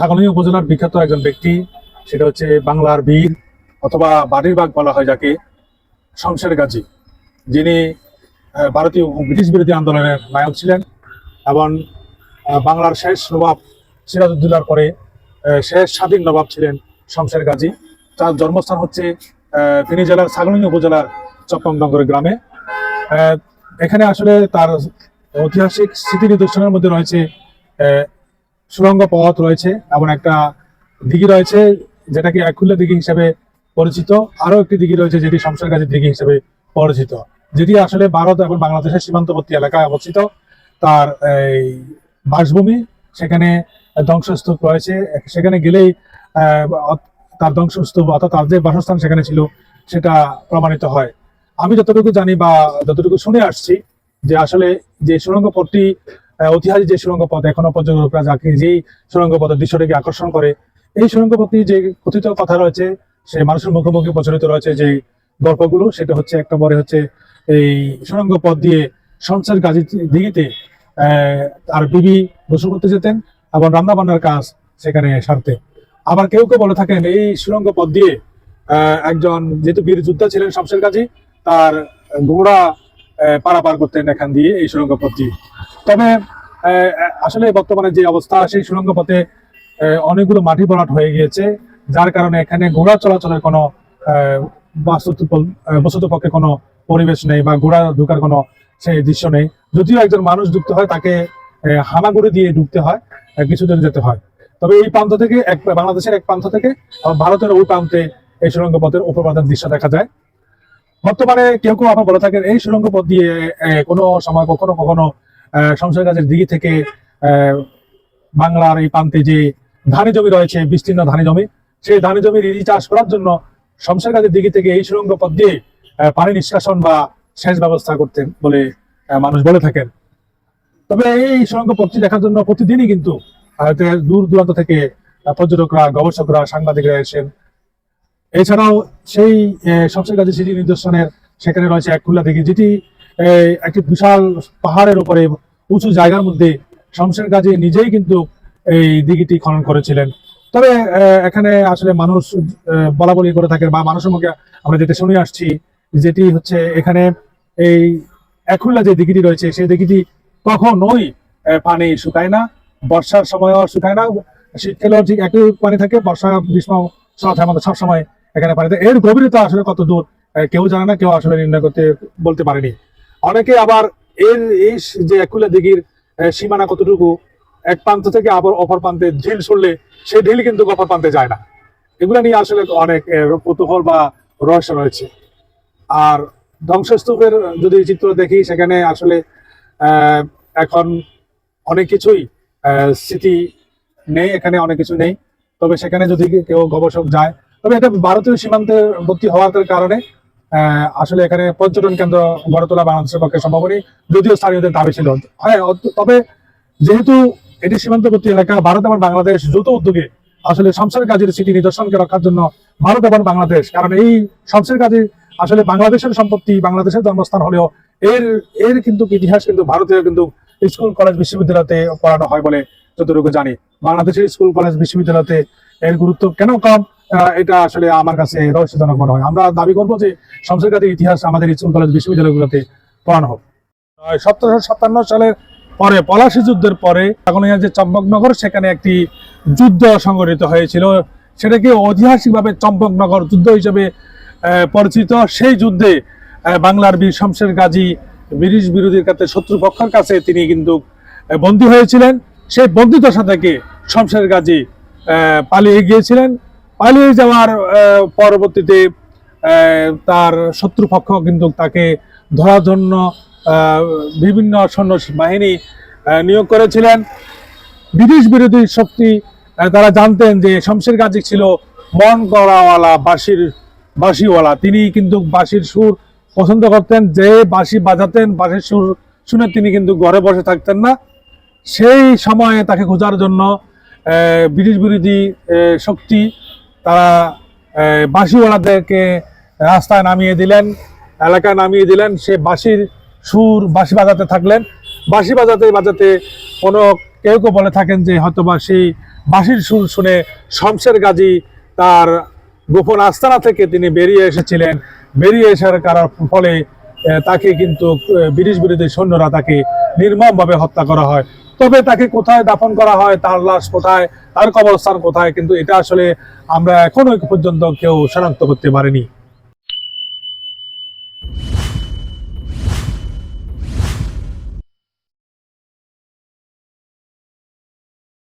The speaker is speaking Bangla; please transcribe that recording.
ছাগলনী উপজেলার বিখ্যাত একজন ব্যক্তি, সেটা হচ্ছে বাংলার বীর অথবা বাড়ির বাগ বলা হয় যাকে, শমশের গাজী। যিনি ভারতীয় ব্রিটিশ বিরোধী আন্দোলনের নায়ক ছিলেন এবং বাংলার শেষ নবাব সিরাজউদ্দৌলার পরে শেষ স্বাধীন নবাব ছিলেন শমশের গাজী। তার জন্মস্থান হচ্ছে ফেনী জেলার ছাগলনী উপজেলার চপ্পমডঙ্গর গ্রামে। এখানে আসলে তার ঐতিহাসিক স্মৃতি নিদর্শনের মধ্যে রয়েছে আহ, সুড়ঙ্গ পথ রয়েছে এবং একটা দিঘি রয়েছে যেটাকে একুল্লা দিঘি হিসেবে পরিচিত। আরও একটি দিঘি রয়েছে যেটি শমশের গাজীর দিঘি হিসেবে পরিচিত। যেটি আসলে ভারত এবং বাংলাদেশের সীমান্তবর্তী এলাকায় অবস্থিত। তার এই বাসভূমি সেখানে ধ্বংসস্তূপ রয়েছে। সেখানে গেলেই তার ধ্বংসস্তূপ অর্থাৎ তার যে বাসস্থান সেখানে ছিল সেটা প্রমাণিত হয়। আমি যতটুকু জানি বা যতটুকু শুনে আসছি যে আসলে যে সুড়ঙ্গ পথটি ঐতিহাসিক যে সুরঙ্গ পথ, এখনও পর্যটকরা যাকে যেই সুরঙ্গ পথের দৃশ্যটিকে আকর্ষণ করে। এই সুড়ঙ্গ পথটি যে কথিত কথা রয়েছে, সে মানুষের মুখে মুখে প্রচলিত রয়েছে যে গল্পগুলো, সেটা হচ্ছে এক নম্বরে হচ্ছে এই সুড়ঙ্গ পথ দিয়ে সংসার গাজী দিঘিতে আর বিবি গোসল করতে যেতেন, এবং রান্না বান্নার কাজ সেখানে সারতে আবার কেউ কেউ বলে থাকেন, এই সুড়ঙ্গ পথ দিয়ে একজন যেহেতু বীর যোদ্ধা ছিলেন শামশের গাজী, তার ঘোড়া পারাপার করতেন এখান দিয়ে এই সুরঙ্গ পথ দিয়ে। তবে আসলে বর্তমানে যে অবস্থা, সেই সুড়ঙ্গ পথে অনেকগুলো মাটি ভরাট হয়ে গিয়েছে, যার কারণে এখানে ঘোড়া চলাচলের কোনো বস্তুত পক্ষে কোনো পরিবেশ নেই বা ঘোড়া ঢুকার কোনো সেই দৃশ্য নেই। যদিও একজন মানুষ ঢুকতে হয়, তাকে হামাগুড়ি দিয়ে ঢুকতে হয় কিছুদিন যেতে হয়। তবে এই প্রান্ত থেকে, এক, বাংলাদেশের এক প্রান্ত থেকে ভারতের ওই প্রান্তে এই সুরঙ্গ পথের উপপ্রধান দৃশ্য দেখা যায়। বর্তমানে কেউ কেউ আবার বলে থাকেন, এই সুড়ঙ্গ পথ দিয়ে কোনো সময় কখনো কখনো সংসদ গাছের দিকে থেকে বাংলার এই প্রান্তে যে ধানি জমি রয়েছে, বিস্তীর্ণ ধানি জমি, সেই ধানি জমির ইরি চাষ করার জন্য শমশের গাছের দিকে থেকে এই সুড়ঙ্গ পথ দিয়ে পানি নিষ্কাশন বা সেচ ব্যবস্থা করতেন বলে মানুষ বলে থাকেন। তবে এই সুড়ঙ্গ পথটি দেখার জন্য প্রতিদিনই কিন্তু দূর দূরান্ত থেকে পর্যটকরা, গবেষকরা, সাংবাদিকরা এসেন এছাড়াও সেই শমশের গাজী স্মৃতি নিদর্শনের সেখানে রয়েছে এক খুল্লা দিঘি যেটি একটি বিশাল পাহাড়ের উপরে, উঁচু জায়গার মধ্যে শমশের গাজী নিজেই কিন্তু এই দিঘিটি খনন করেছিলেন। তবে এখানে আসলে মানুষ বলা বলি করে থাকে বা মানুষের মুখে আমরা যেটা শুনে আসছি, যেটি হচ্ছে এখানে এই একুল্লা যে দিঘিটি রয়েছে, সেই দিঘিটি কখনোই পানি শুকায় না, বর্ষার সময়ও শুকায় না, শীতকালেও ঠিক একই পানি থাকে, বর্ষা, গ্রীষ্ম, শরৎ, হেমন্ত সবসময় এখানে পানি থাকে। এর গভীরতা আসলে কত দূর কেউ জানে না, কেউ আসলে নির্ণয় করতে বলতে পারেনি। অনেকে আবার এর এই যে একুলা দিঘির সীমানা কতটুকু, এক প্রান্ত থেকে আবার অপর প্রান্তে ঢিল ছড়লে সেই ঢিল কিন্তু অপর প্রান্তে যায় না। এগুলো নিয়ে আসলে অনেক কৌতূহল বা রহস্য রয়েছে। আর ধ্বংসস্তূপের যদি চিত্র দেখি, সেখানে আসলে এখন অনেক কিছুই স্মৃতি নেই, এখানে অনেক কিছু নেই। তবে সেখানে যদি কেউ গবেষক যায়, তবে এটা ভারতীয় সীমান্তবর্তী হওয়ার কারণে আসলে এখানে পর্যটন কেন্দ্র গড়ে তোলা বাংলাদেশের পক্ষে সম্ভব নেই যদিও স্থানীয়দের দাবি ছিল। হ্যাঁ তবে যেহেতু এটি সীমান্তবর্তী এলাকা, ভারত এবং বাংলাদেশ যৌথ উদ্যোগে আসলে শমশের গাজীর স্মৃতি নিদর্শনকে রক্ষার জন্য ভারত এবং বাংলাদেশ, কারণ এই শমশের গাজী আসলে বাংলাদেশের সম্পত্তি, বাংলাদেশের জন্মস্থান হলেও এর এর কিন্তু ইতিহাস কিন্তু ভারতীয় কিন্তু স্কুল, কলেজ, বিশ্ববিদ্যালয়তে পড়ানো হয় বলে যতটুকু জানি। বাংলাদেশের স্কুল, কলেজ, বিশ্ববিদ্যালয়তে এর গুরুত্ব কেন কম? এটা আসলে আমার কাছে রহস্যজনক মনে হয়। আমরা দাবি করব যে শমশের গাজীর ইতিহাস আমাদের স্কুল কলেজ বিশ্ববিদ্যালয়গুলোতে পড়ানো হোক। সতেরোশো সাতান্ন সালের পরে পলাশী যুদ্ধের পরে আগনিয়া যে চম্পকনগর, সেখানে একটি যুদ্ধ সংগঠিত হয়েছিল। সেটাকে ঐতিহাসিকভাবে চম্পকনগর যুদ্ধ হিসেবে পরিচিত। সেই যুদ্ধে বাংলার বীর শমশের গাজী ব্রিটিশ বিরোধীর কাছে, শত্রুপক্ষের কাছে তিনি কিন্তু বন্দী হয়েছিলেন। সেই বন্দিদশা থেকে শমশের গাজী পালিয়ে গিয়েছিলেন। পালিয়ে যাওয়ার পরবর্তীতে তার শত্রুপক্ষ কিন্তু তাকে ধরার জন্য বিভিন্ন সৈন্য বাহিনী নিয়োগ করেছিলেন। ব্রিটিশ বিরোধী শক্তি তারা জানতেন যে শমশের গাজী ছিল মন করাওয়ালা বাঁশির, বাঁশিওয়ালা। তিনি কিন্তু বাঁশির সুর পছন্দ করতেন, যে বাঁশি বাজাতেন, বাঁশির সুর শুনে তিনি কিন্তু ঘরে বসে থাকতেন না। সেই সময়ে তাকে খোঁজার জন্য ব্রিটিশ বিরোধী শক্তি তারা বাঁশিওয়ালাদেরকে রাস্তায় নামিয়ে দিলেন, এলাকায় নামিয়ে দিলেন, সে বাঁশির সুর বাঁশি বাজাতে থাকলেন। বাঁশি বাজাতে বাজাতে কোনো কেউ কেউ বলে থাকেন যে হয়তোবা সেই বাঁশির সুর শুনে শমশের গাজী তার গোপন আস্তানা থেকে তিনি বেরিয়ে এসেছিলেন। বেরিয়ে আসার কারণ ফলে তাকে কিন্তু ব্রিটিশ বিরোধী সৈন্যরা তাকে নির্মমভাবে হত্যা করা হয়। তবে তাকে কোথায় দাফন করা হয় তার লাশ কোথায় তার কবরস্থান কোথায়? কিন্তু এটা আসলে আমরা এখনও পর্যন্ত কেউ শনাক্ত করতে পারিনি।